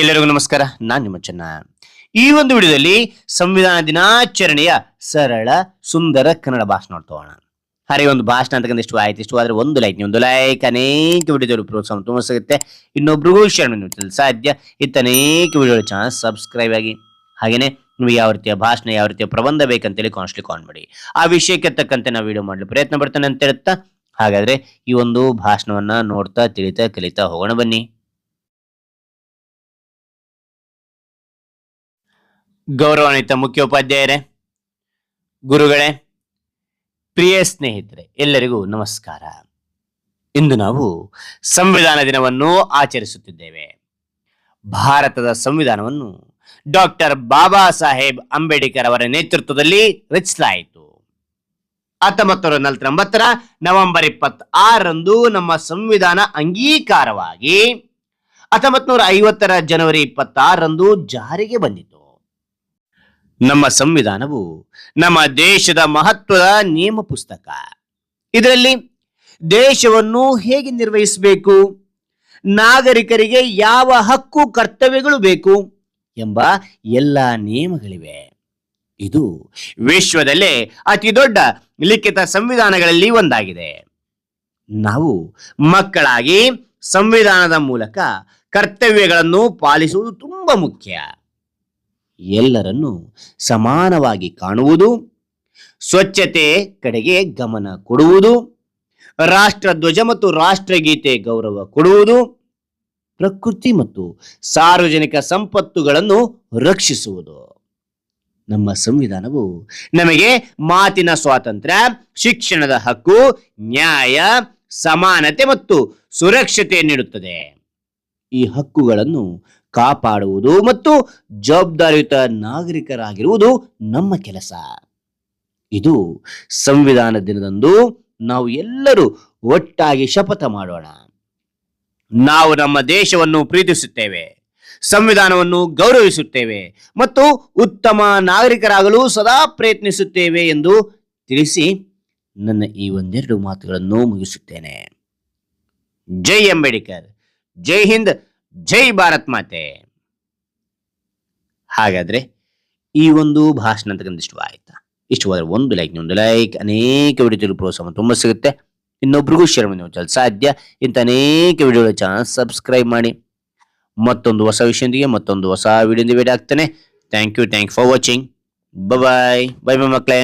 ಎಲ್ಲರಿಗೂ ನಮಸ್ಕಾರ, ನಾನು ನಿಮ್ಮ ಚೆನ್ನ. ಈ ಒಂದು ವಿಡಿಯೋದಲ್ಲಿ ಸಂವಿಧಾನ ದಿನಾಚರಣೆಯ ಸರಳ, ಸುಂದರ ಕನ್ನಡ ಭಾಷಣ ನೋಡ್ತೋಣ ಹಾಗೆ ಒಂದು ಭಾಷಣ ಅಂತಕ್ಕಂಥ ಇಷ್ಟು ಆಯ್ತು, ಇಷ್ಟು ಆದರೆ ಒಂದು ಲೈಕ್ ಒಂದು ಲೈಕ್ ಅನೇಕ ವಿಡಿಯೋದಲ್ಲಿ ಪ್ರೋತ್ಸಾಹ ತುಂಬ ಸಿಗುತ್ತೆ. ಇನ್ನೊಬ್ರಿಗೂ ಶೇರ್ ಮಾಡಿ ಸಾಧ್ಯ. ಇತ್ತ ಅನೇಕ ವಿಡಿಯೋಗಳ ಚಾನಲ್ ಸಬ್ಸ್ಕ್ರೈಬ್ ಆಗಿ ಹಾಗೆಯೇ ನಿಮಗೆ ಯಾವ ರೀತಿಯ ಭಾಷಣ, ಯಾವ ರೀತಿಯ ಪ್ರಬಂಧ ಬೇಕಂತೇಳಿ ಕಾನ್ಸ್ಟ್ಲಿ ಕಾನ್ ಮಾಡಿ. ಆ ವಿಷಯಕ್ಕೆ ತಕ್ಕಂತೆ ನಾವು ವಿಡಿಯೋ ಮಾಡಲು ಪ್ರಯತ್ನ ಪಡ್ತೇನೆ ಅಂತ ಹೇಳುತ್ತಾ ಹಾಗಾದ್ರೆ ಈ ಒಂದು ಭಾಷಣವನ್ನ ನೋಡ್ತಾ, ತಿಳಿತಾ, ಕಲಿತಾ ಹೋಗೋಣ ಬನ್ನಿ. ಗೌರವಾನ್ವಿತ ಮುಖ್ಯೋಪಾಧ್ಯಾಯರೇ, ಗುರುಗಳೇ, ಪ್ರಿಯ ಸ್ನೇಹಿತರೆ, ಎಲ್ಲರಿಗೂ ನಮಸ್ಕಾರ. ಇಂದು ನಾವು ಸಂವಿಧಾನ ದಿನವನ್ನು ಆಚರಿಸುತ್ತಿದ್ದೇವೆ. ಭಾರತದ ಸಂವಿಧಾನವನ್ನು ಡಾಕ್ಟರ್ ಬಾಬಾ ಸಾಹೇಬ್ ಅಂಬೇಡ್ಕರ್ ಅವರ ನೇತೃತ್ವದಲ್ಲಿ ರಚಿಸಲಾಯಿತು. ಹತ್ತೊಂಬತ್ತು ನೂರ ನಲವತ್ತೊಂಬತ್ತರ ನವೆಂಬರ್ ಇಪ್ಪತ್ತಾರರಂದು ನಮ್ಮ ಸಂವಿಧಾನ ಅಂಗೀಕಾರವಾಗಿ ಹತ್ತೊಂಬತ್ತು ನೂರ ಐವತ್ತರ ಜನವರಿ ಇಪ್ಪತ್ತಾರರಂದು ಜಾರಿಗೆ ಬಂದಿತು. ನಮ್ಮ ಸಂವಿಧಾನವು ನಮ್ಮ ದೇಶದ ಮಹತ್ವದ ನಿಯಮ ಪುಸ್ತಕ. ಇದರಲ್ಲಿ ದೇಶವನ್ನು ಹೇಗೆ ನಿರ್ವಹಿಸಬೇಕು, ನಾಗರಿಕರಿಗೆ ಯಾವ ಹಕ್ಕು, ಕರ್ತವ್ಯಗಳು ಬೇಕು ಎಂಬ ಎಲ್ಲ ನಿಯಮಗಳಿವೆ. ಇದು ವಿಶ್ವದಲ್ಲೇ ಅತಿ ದೊಡ್ಡ ಲಿಖಿತ ಸಂವಿಧಾನಗಳಲ್ಲಿ ಒಂದಾಗಿದೆ. ನಾವು ಮಕ್ಕಳಾಗಿ ಸಂವಿಧಾನದ ಮೂಲಕ ಕರ್ತವ್ಯಗಳನ್ನು ಪಾಲಿಸುವುದು ತುಂಬಾ ಮುಖ್ಯ. ಎಲ್ಲರನ್ನು ಸಮಾನವಾಗಿ ಕಾಣುವುದು, ಸ್ವಚ್ಛತೆ ಕಡೆಗೆ ಗಮನ ಕೊಡುವುದು, ರಾಷ್ಟ್ರ ಧ್ವಜ ಮತ್ತು ರಾಷ್ಟ್ರಗೀತೆ ಗೌರವ ಕೊಡುವುದು, ಪ್ರಕೃತಿ ಮತ್ತು ಸಾರ್ವಜನಿಕ ಸಂಪತ್ತುಗಳನ್ನು ರಕ್ಷಿಸುವುದು. ನಮ್ಮ ಸಂವಿಧಾನವು ನಮಗೆ ಮಾತಿನ ಸ್ವಾತಂತ್ರ್ಯ, ಶಿಕ್ಷಣದ ಹಕ್ಕು, ನ್ಯಾಯ, ಸಮಾನತೆ ಮತ್ತು ಸುರಕ್ಷತೆ ನೀಡುತ್ತದೆ. ಈ ಹಕ್ಕುಗಳನ್ನು ಕಾಪಾಡುವುದು ಮತ್ತು ಜವಾಬ್ದಾರಿಯುತ ನಾಗರಿಕರಾಗಿರುವುದು ನಮ್ಮ ಕೆಲಸ. ಇದು ಸಂವಿಧಾನ ದಿನದಂದು ನಾವು ಎಲ್ಲರೂ ಒಟ್ಟಾಗಿ ಶಪಥ ಮಾಡೋಣ. ನಾವು ನಮ್ಮ ದೇಶವನ್ನು ಪ್ರೀತಿಸುತ್ತೇವೆ, ಸಂವಿಧಾನವನ್ನು ಗೌರವಿಸುತ್ತೇವೆ ಮತ್ತು ಉತ್ತಮ ನಾಗರಿಕರಾಗಲು ಸದಾ ಪ್ರಯತ್ನಿಸುತ್ತೇವೆ ಎಂದು ತಿಳಿಸಿ ನನ್ನ ಈ ಒಂದೆರಡು ಮಾತುಗಳನ್ನು ಮುಗಿಸುತ್ತೇನೆ. ಜೈ ಅಂಬೇಡ್ಕರ್. ಜೈ ಹಿಂದ್, ಜೈ ಭಾರತ್ ಮಾತೆ. ಹಾಗಾದ್ರೆ ಈ ಒಂದು ಭಾಷಣ ಅಂತಕ್ಕಂಥ ಇಷ್ಟ ಆಯ್ತಾ? ಇಷ್ಟವಾದ್ರೆ ಒಂದು ಲೈಕ್ ಒಂದು ಲೈಕ್ ಅನೇಕ ವಿಡಿಯೋ ಪ್ರೋತ್ಸಾಹ ತುಂಬ ಸಿಗುತ್ತೆ. ಇನ್ನೊಬ್ರಿಗೂ ಶೇರ್ ಮಾಡಿ ನೀವು ಸಾಧ್ಯ. ಇಂಥ ಅನೇಕ ವಿಡಿಯೋಗಳ ಚಾನಲ್ ಸಬ್ಸ್ಕ್ರೈಬ್ ಮಾಡಿ. ಮತ್ತೊಂದು ಹೊಸ ವಿಷಯದೊಂದಿಗೆ ಮತ್ತೊಂದು ಹೊಸ ವಿಡಿಯೋದಿಂದ ಭೇಟಿ ಆಗ್ತಾನೆ. Thank you thank for watching bye bye bye my ಮಕ್ಕಳೇ.